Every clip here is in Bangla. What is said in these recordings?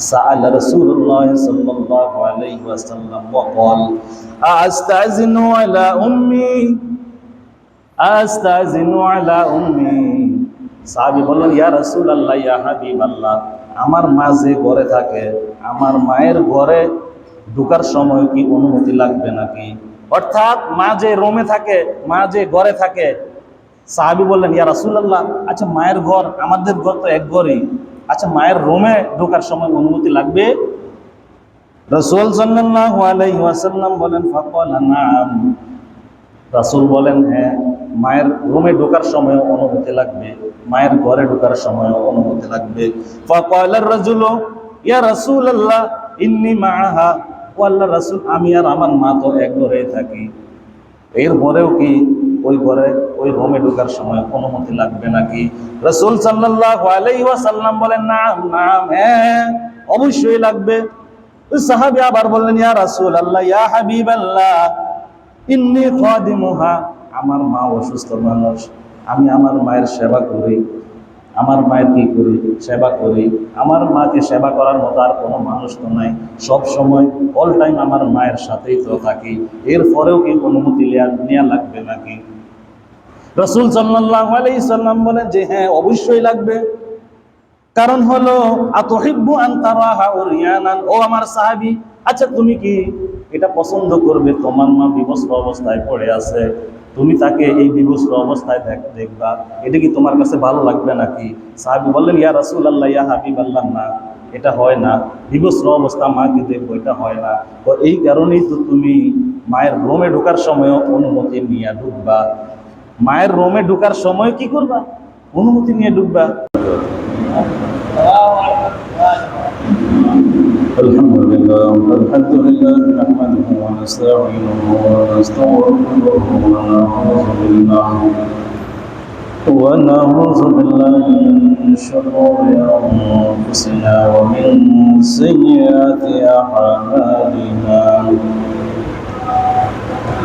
سأل رسول الله صلى الله عليه وسلم وقال أستأذن على أمي أستأذن على أمي সাহাবি বললেন ইয়া রাসূল আল্লাহ ইয়া হাবিব আল্লাহ আমার মা যে ঘরে থাকে আমার মায়ের ঘরে ঢোকার সময় কি অনুমতি লাগবে নাকি অর্থাৎ মা যে রোমে থাকে মা যে ঘরে থাকে সাহাবি বললেন ইয়া রাসূলুল্লাহ আচ্ছা মায়ের ঘর আমাদের ঘর তো এক ঘরই আচ্ছা মায়ের রুমে ঢোকার সময় অনুমতি লাগবে? রসুল সাল্লাল্লাহু বলেন নাম। রাসূল বলেন হ্যাঁ মায়ের রুমে ঢোকার সময় অনুমতি লাগবে। মায়ের ঘরে ঢোকার সময় অনুমতি লাগবে। ইয়া রাসূল, আমি আর আমার মা তো এক ঘরেই থাকি। এরপরেও কি ওই ঘরে, ওই রুমে ঢোকার সময় অনুমতি লাগবে নাকি? রাসূল সাল্লাল্লাহু আলাইহি ওয়াসাল্লাম বলেন, নাম নাম হ্যাঁ অবশ্যই লাগবে। সাহাবী আবার বললেন, ইয়া রাসূল আল্লাহ ইয়া হাবিবাল্লাহ, ইন্নি খাদিমুহা, আমার মা অসুস্থ মানুষ, আমি আমার মায়ের সেবা করি। আমার মায়ের কি করি? সেবা করি। আমার মাকে সেবা করার মতো আর কোনো মানুষ তো নাই। সব সময় অল টাইম আমার মায়ের সাথেই তো থাকি। এরপরেও কি অনুমতি নেওয়া লাগবে নাকি? রসুল সাল্লাহ আলাইসাল্লাম বলেন যে হ্যাঁ অবশ্যই লাগবে। কারণ হলো, আতহিব্বু আন্তারাহা ও রিয়ানান ও আমার সাহাবি আচ্ছা তুমি কি এটা পছন্দ করবে? তোমার মা বিবস্ত্র অবস্থায় পড়ে আছে। তুমি তাকে এই বিবস্ত্র অবস্থায় দেখ- দেখবা। এটা কি তোমার কাছে ভালো লাগবে নাকি? সাহাবি বললেন, ইয়া রাসূল আল্লাহ ইয়া হাবিব আল্লাহ না, এটা হয় না। বিবস্ত্র অবস্থা, মাকে দেখব, এটা হয় না। তো এই কারণেই তো তুমি মায়ের রোমে ঢোকার সময় অনুমতি নিয়ে ঢুকবা। মায়ের রোমে ঢোকার সময় কি করবা অনুমতি নিয়ে ঢুকবা الحمد لله الحمد لله نحمده ونستعينه ونستغفره ونعوذ بالله ونعوذ بالله من شرور انفسنا ومن سيئات اعمالنا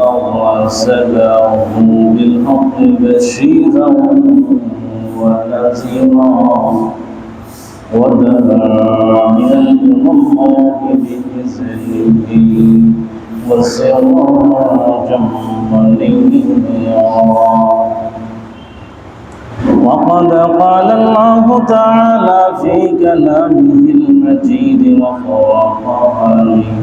أرسله بالحق بشيرا ونذيرا وداعيا إلى الله بإذنه وسراجا منيرا. وقد قال الله تعالى في كلامه المجيد وفرقانه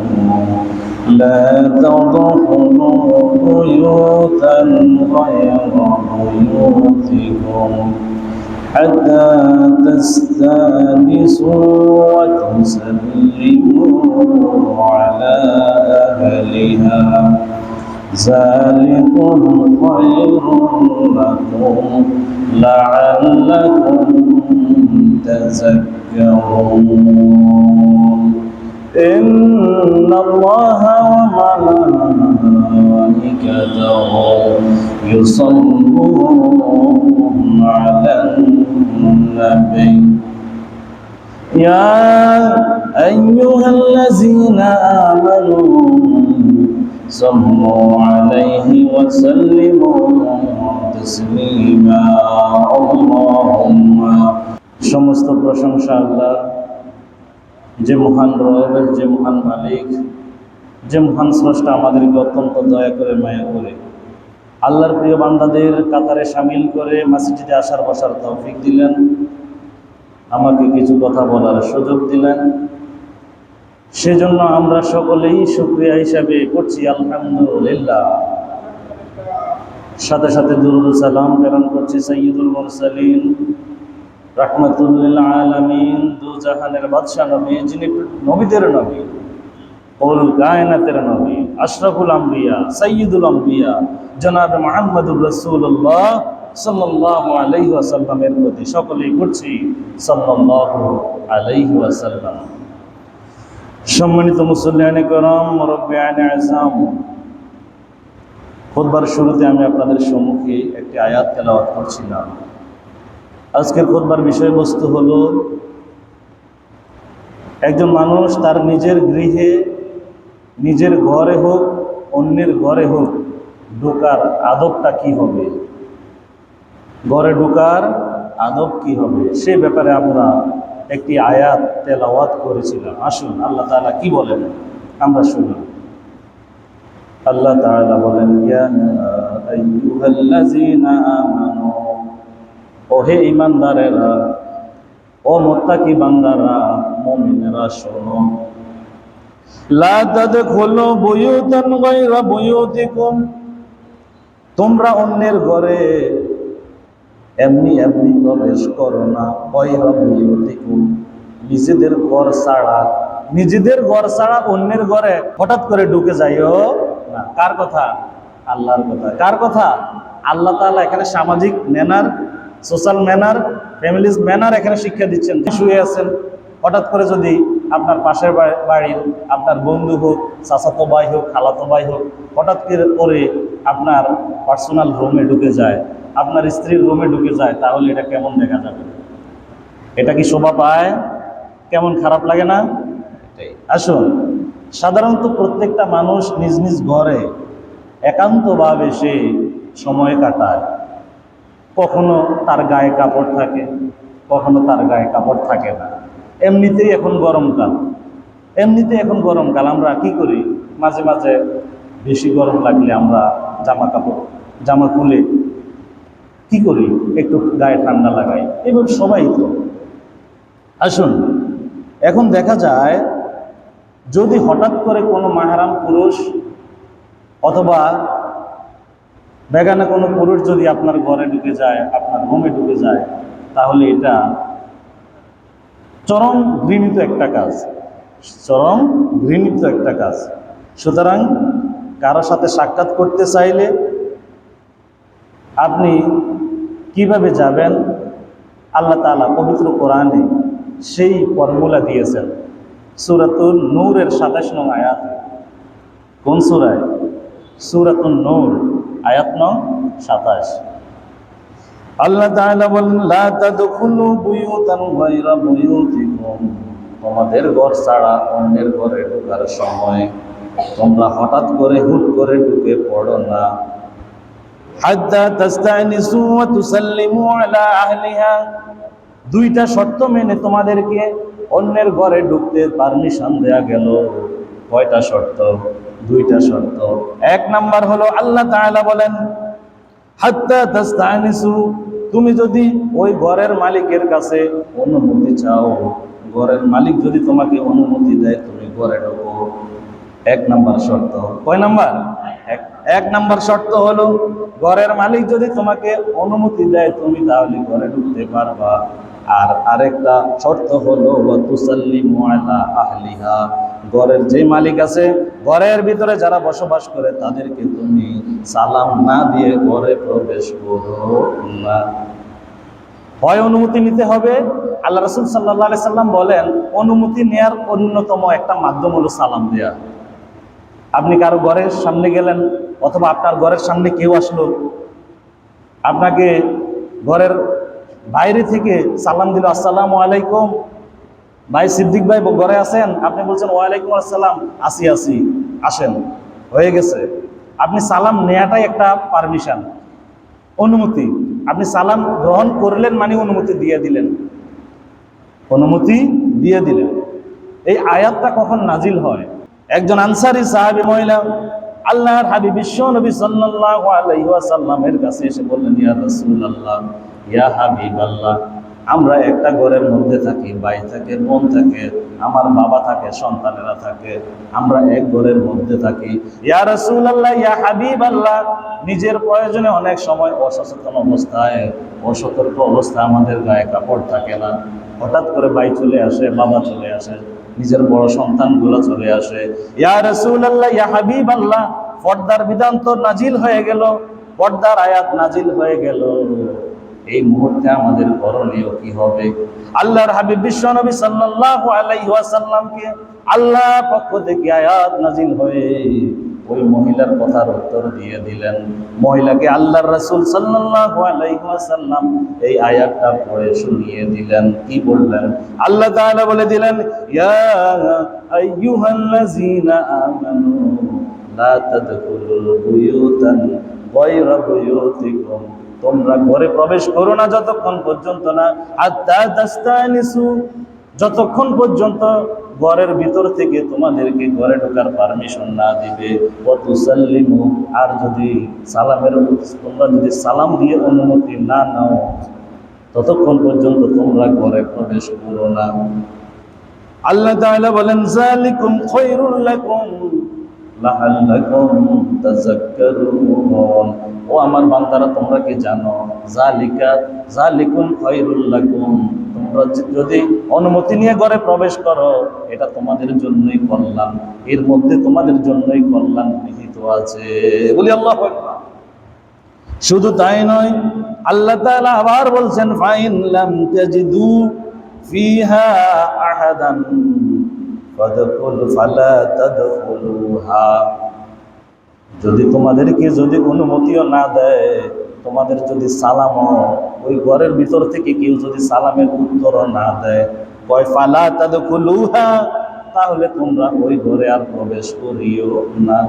لا تدخلوا بيوتا غير بيوتكم حتى تستأنسوا وتسلموا على أهلها. ذلكم خير لكم لعلكم تذكرون. إن الله وملائكته يصلون على النبي يا أيها الذين آمنوا صلوا عليه وسلموا تسليما اللهم সমস্ত প্রশংসা আল্লাহ যে মহান রবের, যে মহান মালিক, যে মহান স্রষ্টা আমাদেরকে অত্যন্ত দয়া করে, মায়া করে। আল্লাহর প্রিয় বান্দাদের কাতারে সামিল করে মসজিদে আসার বসার তৌফিক দিলেন। আমাকে কিছু কথা বলার সুযোগ দিলেন। সেজন্য আমরা সকলেই শুক্রিয়া হিসাবে করছি আলহামদুলিল্লাহ। সাথে সাথে দুরুদ সালাম প্রেরণ করছি সৈয়দুল মুরসালিন। রাহমাতুল্লিল আলামিন, দু জাহানের বাদশাহ নবী, যিনি নবীদের নবী ওল কায়নাতের নবী, আশরাফুল আম্বিয়া সৈয়দুল আম্বিয়া জনাব মোহাম্মদুর রসুল্লাহ সাল্লাল্লাহু আলাইহি ওয়াসাল্লামের প্রতি সকলেই করছি, সাল্লাল্লাহু আলাইহি ওয়াসাল্লাম। সম্মানিত মুসল্লিয়ানে করম মুরব্বিয়ানে আজম খুতবার শুরুতে আমি আপনাদের সম্মুখে একটি আয়াত তেলাওয়াত করছিলাম। আজকের খুতবার বিষয়বস্তু হলো, একজন মানুষ তার নিজের গৃহে, নিজের ঘরে হোক, অন্যের ঘরে হোক, ঢোকার আদবটা কি হবে? ঘরে ঢোকার আদব কি হবে? সে ব্যাপারে আমরা একটি আয়াত তেলাওয়াত করেছিলাম। আসুন, আল্লাহ তালা কি বলেন? আমরা শুনি। আল্লাহ তাআলা বলেন ও হে ঈমানদারেরা ও মুত্তাকি বান্দারা, মুমিনেরা, শোনো। লা তাদখুলু বুয়ুতান গায়রা বুয়ুতিকুম, তোমরা অন্যের ঘরে এমনি এমনি প্রবেশ করো না, গায়রা বুয়ুতিকুম। নিজেদের ঘর ছাড়া, নিজেদের ঘর ছাড়া অন্যের ঘরে হঠাৎ করে ঢুকে যাইও না। কার কথা? আল্লাহর কথা। কার কথা? আল্লাহ তাআলা এখানে সামাজিক manner social manner families manner এখানে শিক্ষা দিচ্ছেন। শুয়ে আছেন হঠাৎ করে যদি আপনার পাশের বাড়ির আপনার বন্ধু হোক চাচাতো ভাই হোক খালাতো ভাই হোক হঠাৎ করে করে আপনার পার্সোনাল রুমে ঢুকে যায় আপনার স্ত্রীর রুমে ঢুকে যায় তাহলে এটা কেমন দেখা যাবে? এটা কি শোভা পায়? কেমন খারাপ লাগে না? আসুন সাধারণত প্রত্যেকটা মানুষ নিজ নিজ ঘরে একান্তভাবে সে সময় কাটায়। কখনো তার গায়ে কাপড় থাকে, কখনো তার গায়ে কাপড় থাকে না। এমনিতেই এখন গরমকাল এমনিতে এখন গরমকাল আমরা কি করি? মাঝে মাঝে বেশি গরম লাগলে আমরা জামা কাপড়, জামা খুলে কি করি? একটু গায়ে ঠান্ডা লাগাই। এবং সবাই তো। আসুন, এখন দেখা যায় যদি হঠাৎ করে কোনো মাহারাম পুরুষ অথবা বেগানা কোনো পুরুষ যদি আপনার ঘরে ঢুকে যায়, আপনার রুমে ঢুকে যায়, তাহলে এটা চরম ঘৃণিত একটা কাজ। চরম ঘৃণিত একটা কাজ। সুতরাং কারও সাথে সাক্ষাৎ করতে চাইলে আপনি কীভাবে যাবেন? আল্লাহ তাআলা পবিত্র কোরআনে সেই ফর্মুলা দিয়েছেন। সুরাতুল নূরের সাতাশ নং আয়াত। কোন সুরায়? সুরাতুল নূর। আয়াত নং সাতাশ। আল্লাহ তাআলা বলেন, লা তাদখুলু বুয়ুতান গায়রা বুয়ুতিকুম। তোমাদের ঘর ছাড়া অন্যের ঘরে ঢোকার সময় তোমরা হঠাৎ করে হুট করে ঢুকে পড়ো না। হাত্তা তাস্তানিসু ওয়া তুসাল্লিমু আলা আহলিহা। দুইটা শর্ত মেনে তোমাদেরকে অন্যের ঘরে ঢুকতে পারমিশন দেয়া গেল। কয়টা শর্ত? দুইটা শর্ত। এক নাম্বার হলো আল্লাহ তাআলা বলেন, হাত্তা তাস্তানিসু তুমি যদি ওই ঘরের মালিকের কাছে অনুমতি চাও, ঘরের মালিক যদি তোমাকে অনুমতি দেয়, তুমি ঘরে ঢোকো। এক নাম্বার শর্ত। কয় নাম্বার? এক। নাম্বার শর্ত হলো, ঘরের মালিক যদি তোমাকে অনুমতি দেয়, তুমি তাহলে ঘরে ঢুকতে পারবা। আর আরেকটা শর্ত হলো আহলিহা ঘরের যে মালিক আছে, ঘরের ভিতরে যারা বসবাস করে, তাদেরকে তুমি সালাম না দিয়ে ঘরে প্রবেশ করো না। হয় অনুমতি নিতে হবে। আল্লাহ রসুল সাল্লাহ সাল্লাম বলেন, অনুমতি নেয়ার অন্যতম একটা মাধ্যম হলো সালাম দেয়া। আপনি কারও ঘরের সামনে গেলেন, অথবা আপনার ঘরের সামনে কেউ আসলো, আপনাকে ঘরের বাইরে থেকে সালাম দিল, আসসালামু আলাইকুম। ভাই সিদ্দিক ভাই ঘরে আছেন? আপনি বলছেন, ওয়ালাইকুম আসসালাম। আসি আসি। আসেন। হয়ে গেছে। আপনি সালাম নেয়াটাই একটা পারমিশন অনুমতি। আপনি সালাম গ্রহণ করলেন মানে অনুমতি দিয়ে দিলেন। অনুমতি দিয়ে দিলেন। এই আয়াতটা কখন নাজিল হয়? একজন আনসারি সাহাবী মহিলা আল্লাহর হাবিব বিশ্ব নবী সাল্লাল্লাহু আলাইহি ওয়াসাল্লামের কাছে এসে বললেন, ইয়া রাসূলুল্লাহ, ইয়া হাবিব আল্লাহ আমরা একটা ঘরের মধ্যে থাকি, ভাই থাকে, বোন থাকে, আমার বাবা থাকে, সন্তানেরা থাকে, আমরা এক ঘরের মধ্যে থাকি। ইয়া রাসূলুল্লাহ, ইয়া হাবিবাল্লাহ, নিজের প্রয়োজনে অনেক সময় অসচেতন অবস্থায়, অসতর্ক অবস্থা আমাদের গায়ে কাপড় থাকে না। হঠাৎ করে ভাই চলে আসে, বাবা চলে আসে, নিজের বড় সন্তানগুলো চলে আসে। ইয়া রাসূলুল্লাহ, ইয়া হাবিবাল্লাহ, পর্দার বিধান তো নাজিল হয়ে গেল, পর্দার আয়াত নাজিল হয়ে গেল। এই মুহূর্তে আমাদের করণীয় কি হবে? আল্লাহর হাবিব বিশ্ব নবী সাল্লাল্লাহু আলাইহি ওয়াসাল্লামকে আল্লাহ পক্ষ থেকে আয়াত নাজিল হয়ে ওই মহিলার কথার উত্তর দিয়ে দিলেন। মহিলাকে আল্লাহর রাসূল সাল্লাল্লাহু আলাইহি ওয়াসাল্লাম এই আয়াতটা পড়ে শুনিয়ে দিলেন। কি বললেন? আল্লাহ তাআলা বলে দিলেন, ইয়া আইয়ুহাল্লাযীনা আমানু, লা তাদখুলুল বুয়ুতান গায়রা বুয়ুতিকুম। তোমরা ঘরে প্রবেশ করো না যতক্ষণ পর্যন্ত না। হাত্তা তাস্তানিসু, যতক্ষণ পর্যন্ত ঘরের ভিতর থেকে তোমাদেরকে ঘরে ঢোকার পারমিশন না দিবে। ওয়াতুসাল্লিমু, আর যদি সালামের তোমরা যদি সালাম দিয়ে অনুমতি না নাও, ততক্ষণ পর্যন্ত তোমরা ঘরে প্রবেশ করো না। আল্লাহ তাআলা বলেন জালিকুম খায়রুল লাকুম। লাআল্লাকুম তাযাক্কারুন ও আমার বান্দারা, তোমরা কি জানো? জালিকা জালিকুম খায়রুল লাকুম। তোমরা যদি অনুমতি নিয়ে ঘরে প্রবেশ করো, এটা তোমাদের জন্যই কল্যাণ। এর মধ্যে তোমাদের জন্যই কল্যাণ নিহিত আছে। বলি আল্লাহ শুধু তাই নয়, আল্লাহ তাআলা আবার বলছেন, ফাইন লাম তাজিদু ফিহা আহাদান। যদি তোমাদেরকে যদি অনুমতিও না দেয়, তোমাদের যদি সালামও, ওই ঘরের ভিতর থেকে কেউ যদি সালামের উত্তরও না দেয়, কয় ফালা তাদখুলুহা, তাহলে তোমরা ওই ঘরে আর প্রবেশ করিও না।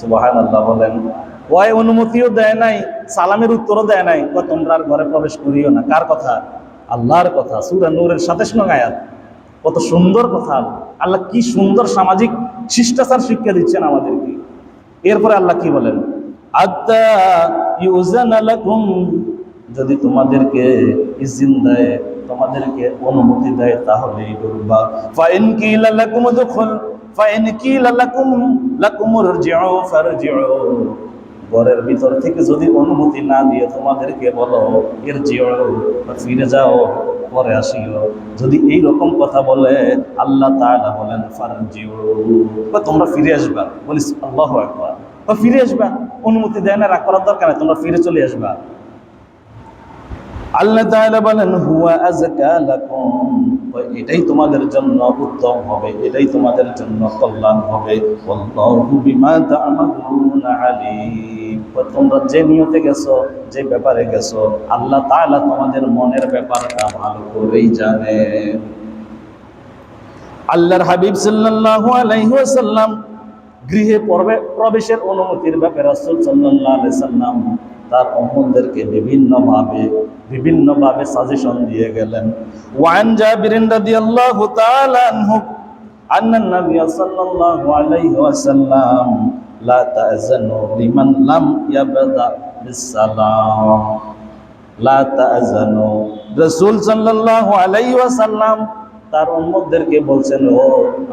সুবহানাল্লাহ বলেন। কয় অনুমতিও দেয় নাই, সালামের উত্তরও দেয় নাই তোমরা আর ঘরে প্রবেশ করিও না। কার কথা? আল্লাহর কথা। সূরা নূরের সাতাশ নং আয়াত। কত সুন্দর কথা। আল্লাহ কি সুন্দর সামাজিক শিষ্টাচার শিক্ষা দিচ্ছেন আমাদেরকে। এরপরে আল্লাহ কি বলেন? ইউজানা যদি তোমাদেরকে ইজিন দেয়, তোমাদেরকে অনুমতি দেয়, তাহলেই ঢুকবা ফাইন দুখুল ফাইন ফারজিউ। ঘরের ভিতর থেকে যদি অনুমতি না দিয়ে তোমাদেরকে বলো এর জিও ফিরে যাও, পরে আসিও। যদি এই রকম কথা বলে, আল্লাহ তাআলা বলেন, ফারজিউ, বা তোমরা ফিরে আসবা। বলিস আল্লাহ আকবার। বা ফিরে আসবা। অনুমতি দেয় না, রাগ করার দরকার নেই, তোমরা ফিরে চলে আসবা। আল্লাহ তাআলা বলেন, হুয়া ওই এটাই তোমাদের জন্য উত্তম হবে, এটাই তোমাদের জন্য কল্যাণ হবে। তোমরা যে নিয়তে গেছো, যে ব্যাপারে গেছো, আল্লাহ তাআলা তোমাদের মনের ব্যাপারটা ভালো করেই জানে। আল্লাহর হাবিব ওয়াসাল্লাম গৃহে প্রবেশের অনুমতির ব্যাপারে সাল্লাম তার উম্মতদেরকে বিভিন্নভাবে বিভিন্নভাবে সাজেশন দিয়ে গেলেন। ওয়ান জাবিরিন রাদিয়াল্লাহু তাআলা আনহু আন্না নবী সাল্লাল্লাহু আলাইহি ওয়াসাল্লাম, লা তা'জানু লিমান লাম ইয়াবদা বিসসালাম। লা তা'জানু রাসূল সাল্লাল্লাহু আলাইহি ওয়াসাল্লাম তার উম্মতদেরকে বলছেন, ও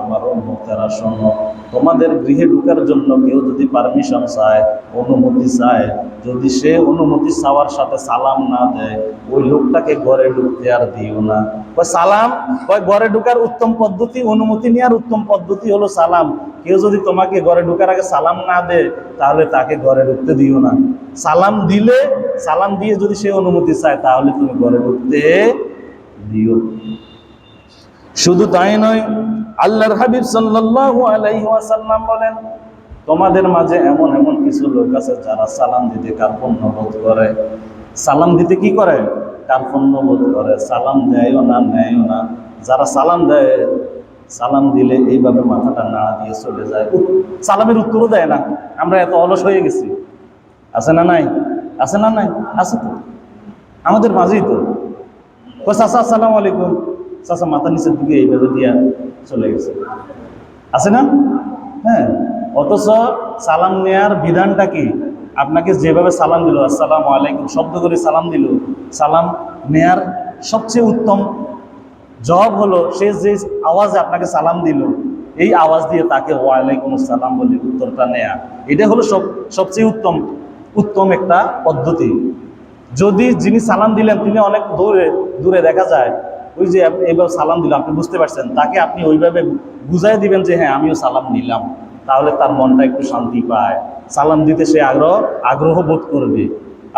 আমার উম্মতেরা শোনো, তোমাদের গৃহে ঢুকার জন্য কেউ যদি পারমিশন চায়, অনুমতি চায়, যদি সে অনুমতি চাওয়ার সাথে সালাম না দেয়, ওই লোকটাকে ঘরে ঢুকতে আর দিও না। ওই সালাম? ওই ঘরে ঢুকার উত্তম পদ্ধতি, অনুমতি নেওয়ার উত্তম পদ্ধতি হলো সালাম। কেউ যদি তোমাকে ঘরে ঢোকার আগে সালাম না দেয়, তাহলে তাকে ঘরে ঢুকতে দিও না। সালাম দিলে, সালাম দিয়ে যদি সে অনুমতি চায়, তাহলে তুমি ঘরে ঢুকতে দিও। শুধু তাই নয়, আল্লাহর হাবিব সাল্লাল্লাহু আলাইহি ওয়াসাল্লাম বলেন, তোমাদের মাঝে এমন এমন কিছু লোক আছে যারা সালাম দিতে কার্পণ্য বোধ করে। সালাম দিতে কি করে? কার্পণ্য বোধ করে। সালাম দেয়ও না, নেয়ও না। যারা সালাম দেয়, সালাম দিলে এইভাবে মাথাটা নাড়া দিয়ে চলে যায়। সালামের উত্তরও দেয় না। আমরা এত অলস হয়ে গেছি। আছে না নাই? আছে না নাই? আছে তো। আমাদের মাঝেই তো। চাচা, আসসালামু আলাইকুম। চাচা মাথা নিচের দিকে এইভাবে দিয়া চলে গেছে। আছে না? হ্যাঁ। অথচ সালাম নেয়ার বিধানটা কি? আপনাকে যেভাবে সালাম দিল, আসসালামু আলাইকুম, শব্দ করে সালাম দিল, সালাম নেয়ার সবচেয়ে উত্তম জবাব হলো, সে যে আওয়াজে আপনাকে সালাম দিল, এই আওয়াজ দিয়ে তাকে ওয়ালাইকুম সালাম বলে উত্তরটা নেয়া। এটা হলো সব, সবচেয়ে উত্তম উত্তম একটা পদ্ধতি। যদি যিনি সালাম দিলেন, তিনি অনেক দূরে দূরে দেখা যায় ওই যে আপনি এবার সালাম দিলাম আপনি বুঝতে পারছেন? তাকে আপনি ওইভাবে বুঝাই দিবেন যে হ্যাঁ আমিও সালাম নিলাম। তাহলে তার মনটা একটু শান্তি পায়। সালাম দিতে সে আগ্রহ আগ্রহ বোধ করবে।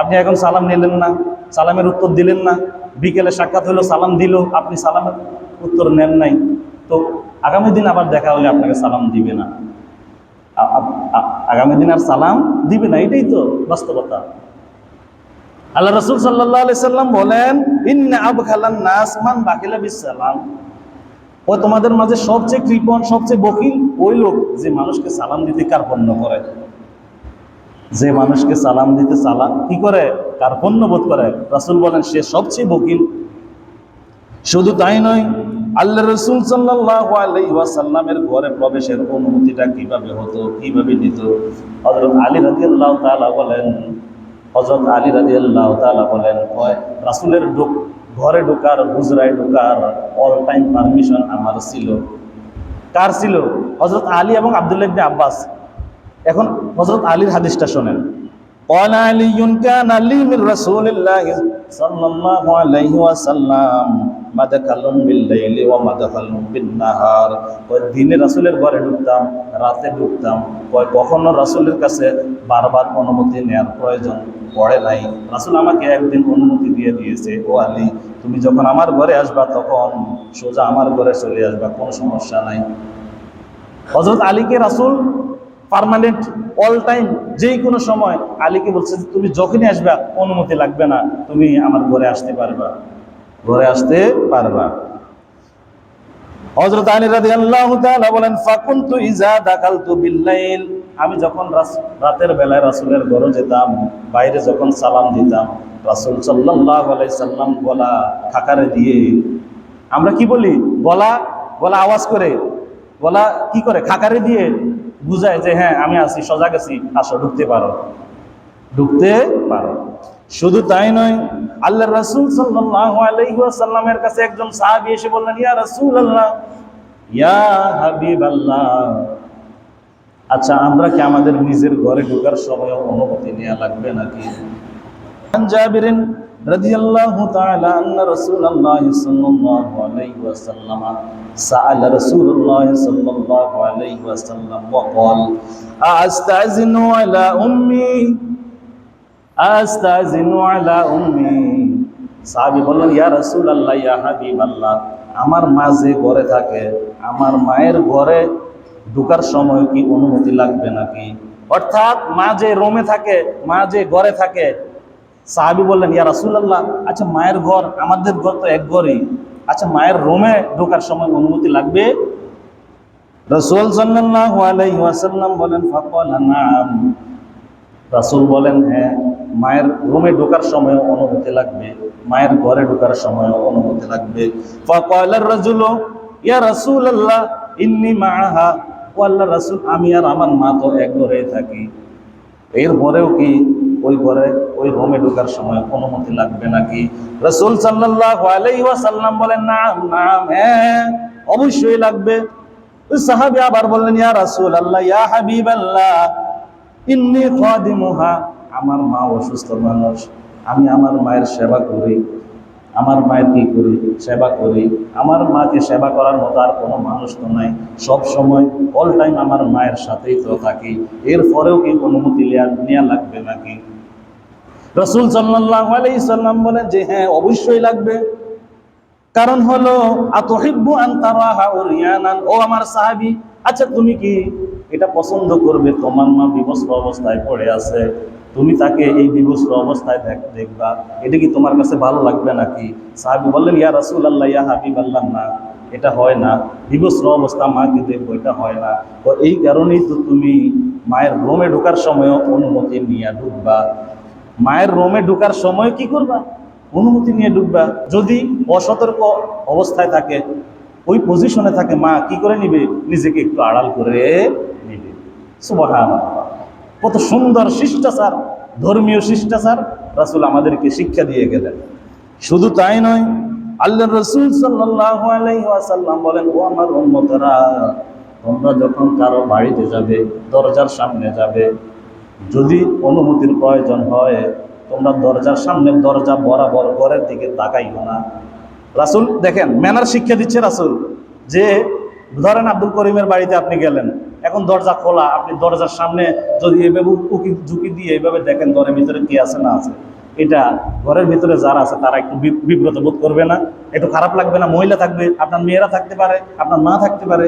আপনি এখন সালাম নিলেন না, সালামের উত্তর দিলেন না। বিকেলে সাক্ষাৎ হলো, সালাম দিল, আপনি সালামের উত্তর নেন নাই। তো আগামী দিন আবার দেখা হলে আপনাকে সালাম দিবে না। আগামী দিন আর সালাম দিবে না, এটাই তো বাস্তবতা। আল্লাহ রসুল সাল্লাহ আলি সাল্লাম বলেন, ইন্না আব খালান নাস মান বাকিলা বিসালাম ও তোমাদের মাঝে সবচেয়ে কৃপণ, সবচেয়ে বকিল ওই লোক যে মানুষকে সালাম দিতে কার্পণ্য করে। যে মানুষকে সালাম দিতে সালাম কি করে? কার্পণ্য বোধ করে। রাসুল বলেন, সে সবচেয়ে বকিল। শুধু তাই নয়, আল্লাহ রসুল সাল্লাহ আলাইসাল্লামের ঘরে প্রবেশের অনুমতিটা কীভাবে হতো, কীভাবে দিত আলী রাজি আল্লাহ তালা বলেন হজরত আলী রাজি আল্লাহ তালা বলেন রাসুলের ঢুক ঘরে ঢুকার গুজরায় ঢুকার অল টাইম পারমিশন আমার ছিল। কার ছিল? হজরত আলী এবং আবদুল্লাহ আব্বাস। এখন হজরত আলীর হাদিসটা শোনেন। قال علي كان لي من رسول الله صلى الله عليه وسلم مدخل بالليل ومدخل بالنهار কয় দিনে রাসূলের ঘরে ঢুকতাম রাতে ঢুকতাম কয় কখনো রাসূলের কাছে বারবার অনুমতি নেওয়ার প্রয়োজন পড়ে নাই রাসূল আমাকে একদিন অনুমতি দিয়ে দিয়েছে ও আলী তুমি যখন আমার ঘরে আসবা তখন সোজা আমার ঘরে চলে আসবা কোনো সমস্যা নাই হজরত আলীকে রাসূল পার্মানেন্ট অল টাইম যেই কোনো সময় আলীকে বলছে যে, তুমি যখনই আসবা, অনুমতি লাগবে না। তুমি আমার ঘরে আসতে পারবা। ঘরে আসতে পারবা। হযরত আলী রাদিয়াল্লাহু তাআলা বলেন, ফাকুনতু ইজা দাখালতু বিল্লাইল। আমি যখন রাতের বেলায় রাসূলের ঘরে যেতাম, বাইরে যখন সালাম দিতাম, রাসূল আলাইহি সাল্লাম গলা খাকারে দিয়ে, আমরা কি বলি? গলা গলা আওয়াজ করে, গলা কি করে? খাকারে দিয়ে বুঝায় যে হ্যাঁ আমি আছি, সজাগ আছি, আসো, ঢুকতে পারো। ঢুকতে পারো। শুধু তাই নয় আল্লাহ রসুল সাল্লাহ কাছে একজন সাহাবি এসে বললেন, ইয়া রসুল আল্লাহ ইয়া হাবিব আল্লাহ আচ্ছা আমরা কি আমাদের নিজের ঘরে ঢোকার সময় অনুমতি নেওয়া লাগবে নাকি? رضي الله تعالى أن رسول الله صلى الله عليه وسلم سأل رسول الله صلى الله عليه وسلم وقال أستأذن على أمي أستأذن على أمي সাহাবি বললেন ইয়া রাসূল আল্লাহ ইয়া হাবিব আল্লাহ আমার মা যে ঘরে থাকে আমার মায়ের ঘরে ঢোকার সময় কি অনুমতি লাগবে নাকি অর্থাৎ মা যে রোমে থাকে মা যে ঘরে থাকে সাহাবি বললেন, ইয়া রাসূলুল্লাহ আচ্ছা মায়ের ঘর, আমাদের ঘর তো এক ঘরই। আচ্ছা মায়ের রুমে ঢোকার সময় অনুমতি লাগবে? রসুল ওয়াসাল্লাম বলেন রাসূল বলেন হ্যাঁ মায়ের রুমে ঢোকার সময় অনুমতি লাগবে, মায়ের ঘরে ঢোকার সময় অনুমতি লাগবে। ইয়া ইন্নী আমি আর আমার মা তো এক ঘরে থাকি। এরপরেও কি ওই ঘরে, ওই রুমে ঢোকার সময় অনুমতি লাগবে নাকি? রাসূল ওয়াসাল্লাম বলেন না নাম হ্যাঁ অবশ্যই লাগবে। সাহাবী আবার বললেন, ইয়া রাসূলুল্লাহ, ইয়া হাবিবাল্লাহ, ইন্নি খাদিমুহা, আমার মা অসুস্থ মানুষ, আমি আমার মায়ের সেবা করি, আমার মায়ের কি করি? সেবা করি। আমার মাকে সেবা করার মতো আর কোনো মানুষ তো নাই। সব সময় অল টাইম আমার মায়ের সাথেই তো থাকি। এরপরেও কি অনুমতি নেওয়া লাগবে নাকি? রসুল সাল্লাহ আলাইহি সাল্লাম বলেন যে হ্যাঁ অবশ্যই লাগবে। কারণ হলো, আতহিব্বু আন তারাহা উরিয়ানান ও আমার সাহাবী আচ্ছা তুমি কি এটা পছন্দ করবে? তোমার মা বিবস্ত্র অবস্থায় পড়ে আছে। তুমি তাকে এই বিবস্ত্র অবস্থায় দেখ- দেখবা। এটা কি তোমার কাছে ভালো লাগবে নাকি? সাহাবী বললেন, ইয়া রাসূলুল্লাহ, ইয়া হাবিবাল্লাহ, না, এটা হয় না। বিবস্ত্র অবস্থা, মাকে দেখব, এটা হয় না। তো এই কারণেই তো তুমি মায়ের রোমে ঢোকার সময় অনুমতি নিয়ে ঢুকবা। মায়ের রোমে ঢোকার সময় কি করবা? অনুমতি নিয়ে ঢুকবা। যদি অসতর্ক অবস্থায় থাকে, ওই পজিশনে থাকে, মা কি করে নিবে? নিজেকে একটু আড়াল করে নিবে। কত সুন্দর শিষ্টাচার, ধর্মীয় শিষ্টাচার রাসূল আমাদেরকে শিক্ষা দিয়ে গেলেন। শুধু তাই নয় আল্লাহ রসুল ওয়াসাল্লাম বলেন, ও আমার উম্মতরা, তোমরা যখন কারও বাড়িতে যাবে, দরজার সামনে যাবে যদি অনুমতির প্রয়োজন হয়, তোমরা দরজার সামনে দরজা বরাবর ঘরের দিকে তাকাইও না। রাসুল, দেখেন, ম্যানার শিক্ষা দিচ্ছে রাসুল যে, ধরেন আব্দুল করিমের বাড়িতে আপনি গেলেন, এখন দরজা খোলা, আপনি দরজার সামনে যদি এভাবে উকি ঝুঁকি দিয়ে এইভাবে দেখেন ঘরের ভিতরে কে আছে না আছে, এটা ঘরের ভিতরে যারা আছে তারা একটু বিব্রত বোধ করবে না, একটু খারাপ লাগবে না, মহিলা থাকবে, আপনার মেয়েরা থাকতে পারে, আপনার মা থাকতে পারে।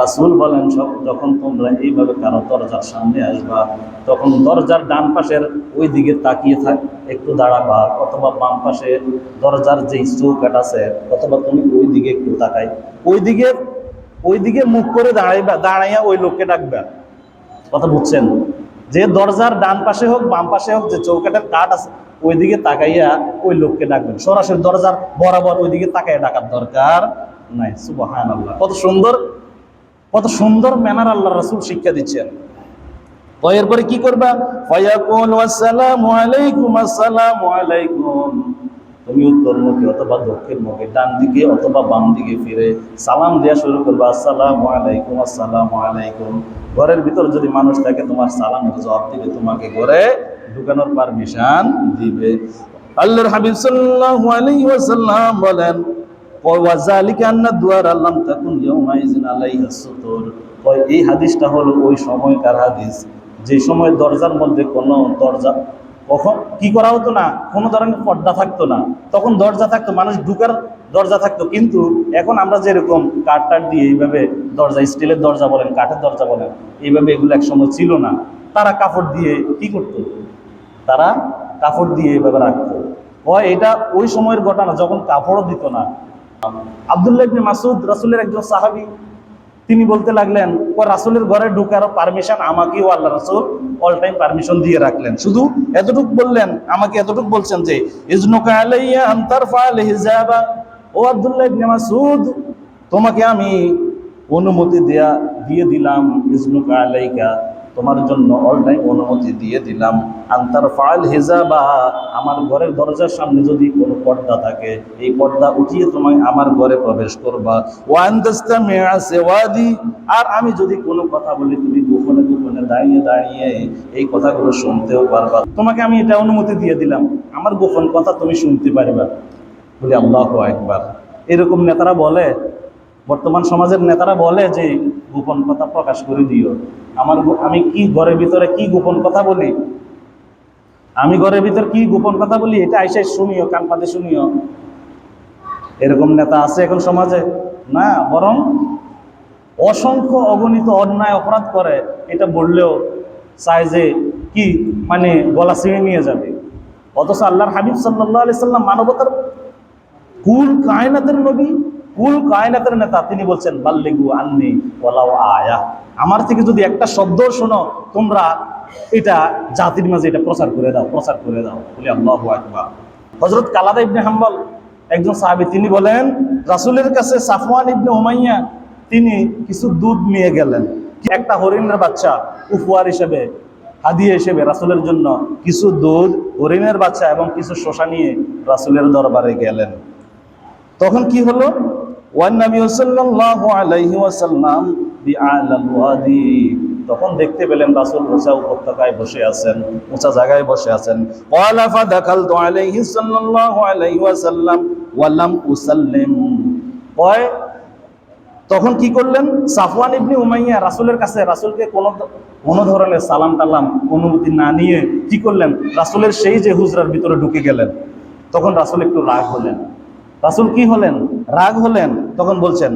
রাসূল বলেন যখন তোমরা এইভাবে কারও দরজার সামনে আসবা, তখন দরজার ডান পাশের ওই দিকে তাকিয়ে থাক, একটু দাঁড়াবা, অথবা বাম পাশে দরজার যেই চৌকাট আছে, অথবা তুমি ওই দিকে একটু তাকাই ওই দিকে ওই দিকে মুখ করে দাঁড়াইবা, দাঁড়াইয়া ওই লোককে ডাকবা। কথা বুঝছেন? যে দরজার ডান পাশে হোক, বাম পাশে হোক, যে চৌকাটের কাঠ আছে ওই দিকে তাকাইয়া ওই লোককে ডাকবেন। সরাসরি দরজার বরাবর ওই দিকে তাকাইয়া ডাকার দরকার নাই আল্লাহ কত সুন্দর কত সুন্দর ম্যানার আল্লাহ রাসূল শিক্ষা দিচ্ছেন। তো এরপরে কি করবা? ফায়াকুল আসসালামু আলাইকুম আসসালামু আলাইকুম। তুমি উত্তরমুখী অথবা দক্ষিণ মুখে ডান দিকে অথবা বাম দিকে ফিরে সালাম দেওয়া শুরু করবা, আসসালামু আলাইকুম আসসালামু আলাইকুম। ঘরের ভিতর যদি মানুষ থাকে, তোমার সালামের জবাব দিবে, তোমাকে ঘরে ঢুকানোর পারমিশন দিবে। আল্লাহর হাবিব সাল্লাল্লাহু আলাইহি ওয়াসাল্লাম বলেন এই হাদিসটা হলো ওই সময়কার হাদিস। যে সময় দরজার মধ্যে কোনো দরজা, কখন, কি করা হতো না? কোনো ধরনের পর্দা থাকতো না। তখন দরজা থাকতো, মানুষ ঢুকার দরজা থাকতো। কিন্তু এখন আমরা যেরকম কাঠ টাট দিয়ে এইভাবে দরজা, স্টিলের দরজা বলেন, কাঠের দরজা বলেন, এইভাবে এগুলো এক সময় ছিল না। তারা কাপড় দিয়ে কি করতো? তারা কাপড় দিয়ে এইভাবে রাখতো। হয়, এটা ওই সময়ের ঘটনা, যখন কাপড়ও দিত না। আবদুল্লাহ মাসুদ রাসূলের একজন সাহাবী, তিনি বলতে লাগলেন, ও রাসূলের ঘরে ঢোকার পারমিশন আমাকেও আল্লাহ রাসূল অল টাইম পারমিশন দিয়ে রাখলেন। শুধু এতটুক বললেন, আমাকে এতটুক বলছেন যে ও আব্দুল্লাহ মাসুদ তোমাকে আমি অনুমতি দেয়া, দিয়ে দিলাম ইজনুকা আলাইকা। তোমার জন্য টাইম অনুমতি দিয়ে দিলাম। আন্তার ফাল হেজাবা, আমার ঘরের দরজার সামনে যদি কোনো পর্দা থাকে, এই পর্দা উঠিয়ে তোমায় আমার ঘরে প্রবেশ করবা। ওয়ান তাস্তামিআ সিওয়াদি, আর আমি যদি কোনো কথা বলি, তুমি গোপনে গোপনে দাঁড়িয়ে দাঁড়িয়ে এই কথাগুলো শুনতেও পারবা। তোমাকে আমি এটা অনুমতি দিয়ে দিলাম। আমার গোপন কথা তুমি শুনতে পারবা। বলি, আল্লাহ একবার এরকম নেতারা বলে, বর্তমান সমাজের নেতারা বলে যে গোপন কথা প্রকাশ করে দিও। আমার আমি কি ঘরের ভিতরে কি গোপন কথা বলি? আমি ঘরের ভিতর কি গোপন কথা বলি? এটা আইসাই শুনিও, কান পাতে শুনিও। এরকম নেতা আছে এখন সমাজে? না, বরং অসংখ্য অগণিত অন্যায় অপরাধ করে। এটা বললেও চায় যে কি? মানে গলা ছিঁড়ে নিয়ে যাবে। অথচ আল্লাহর হাবিব সাল্লাহ আলি সাল্লাম মানবতার কুল কায়নাতের নবী কুল কায়নাতের নেতা, তিনি বলছেন, বাল্লিগু আন্নি ওলাও আয়া। আমার থেকে যদি একটা শব্দ শোনো, তোমরা এটা জাতির মাঝে এটা প্রচার করে দাও, প্রচার করে দাও। বলে, আল্লাহু আকবার। হযরত কালাদা ইবনে হাম্বল, একজন সাহাবী, তিনি বলেন, রাসূলের কাছে সাফওয়ান ইবনে হুমাইয়া তিনি কিছু দুধ নিয়ে গেলেন। একটা হরিণের বাচ্চা উপহার হিসেবে হাদিয়া হিসেবে রাসূলের জন্য কিছু দুধ হরিণের বাচ্চা এবং কিছু শসা নিয়ে রাসূলের দরবারে গেলেন। তখন কি হলো? তখন দেখতে পেলেন রাসূল উঁচা উপত্যকায় বসে আছেন উঁচা জায়গায় বসে আছেন। তখন কি করলেন? সাফওয়ান ইবনে উমাইয়া রাসূলের কাছে, রাসূলকে কোন কোন ধরনের সালাম টালাম, অনুমতি না নিয়ে কি করলেন? রাসূলের সেই যে হুজরার ভিতরে ঢুকে গেলেন। তখন রাসূল একটু রাগ হলেন। রাসূল কি হলেন? রাগ হলেন? তখন বলছেন,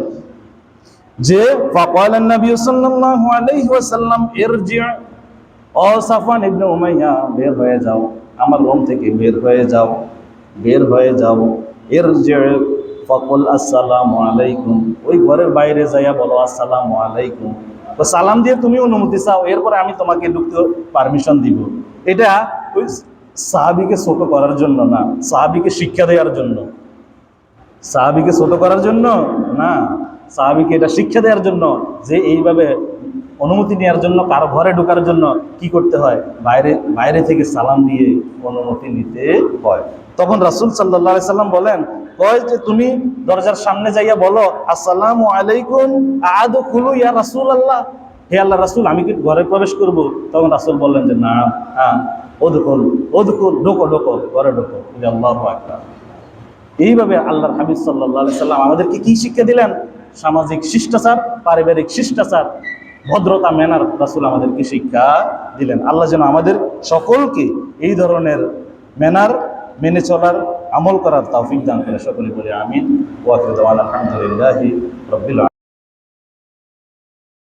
যে ফাকালান নবী সাল্লাল্লাহু আলাইহি ওয়াসাল্লাম ইরজি ও সাফওয়ান ইবনে উমাইয়া, বের হয়ে যাও। আমার রুম থেকে বের হয়ে যাও, বের হয়ে যাও। ইরজি ফকুল আসসালামু আলাইকুম। ওই ঘরের বাইরে যাইয়া বলো, আসসালামু আলাইকুম। তো সালাম দিয়ে তুমি অনুমতি চাও, এরপরে আমি তোমাকে ঢুকতে পারমিশন দিব। এটা ওই সাহাবিকে শোক করার জন্য না, সাহাবিকে শিক্ষা দেওয়ার জন্য। সাহাবিকে ছোট করার জন্য? না। সাহাবিকে এটা শিক্ষা দেওয়ার জন্য যে এইভাবে অনুমতি নেওয়ার জন্য, কারও ঘরে ঢোকার জন্য কি করতে হয়? বাইরে বাইরে থেকে সালাম দিয়ে অনুমতি নিতে হয়। তখন রাসুল সাল্লাহ সাল্লাম বলেন, কয় যে তুমি দরজার সামনে যাইয়া বলো, আসসালামু আলাইকুম আদু খুলু ইয়া রাসুল আল্লাহ হে আল্লাহ রাসুল, আমি কি ঘরে প্রবেশ করব? তখন রাসুল বললেন যে, না হ্যাঁ ওদুকুল ওদুকুল ঢোকো ঢোকো, ঘরে ঢোকো। আল্লাহ আকবার। এইভাবে আল্লাহর হাবিব সাল্লাহ সাল্লাম আমাদেরকে কি শিক্ষা দিলেন? সামাজিক শিষ্টাচার, পারিবারিক শিষ্টাচার, ভদ্রতা মেনার রাসুল আমাদেরকে শিক্ষা দিলেন। আল্লাহ যেন আমাদের সকলকে এই ধরনের ম্যানার মেনে চলার আমল করার তাওফিক দান করে। সকলে বলে আমিন। ওয়াকিদ আলহামদুলিল্লাহ রবিল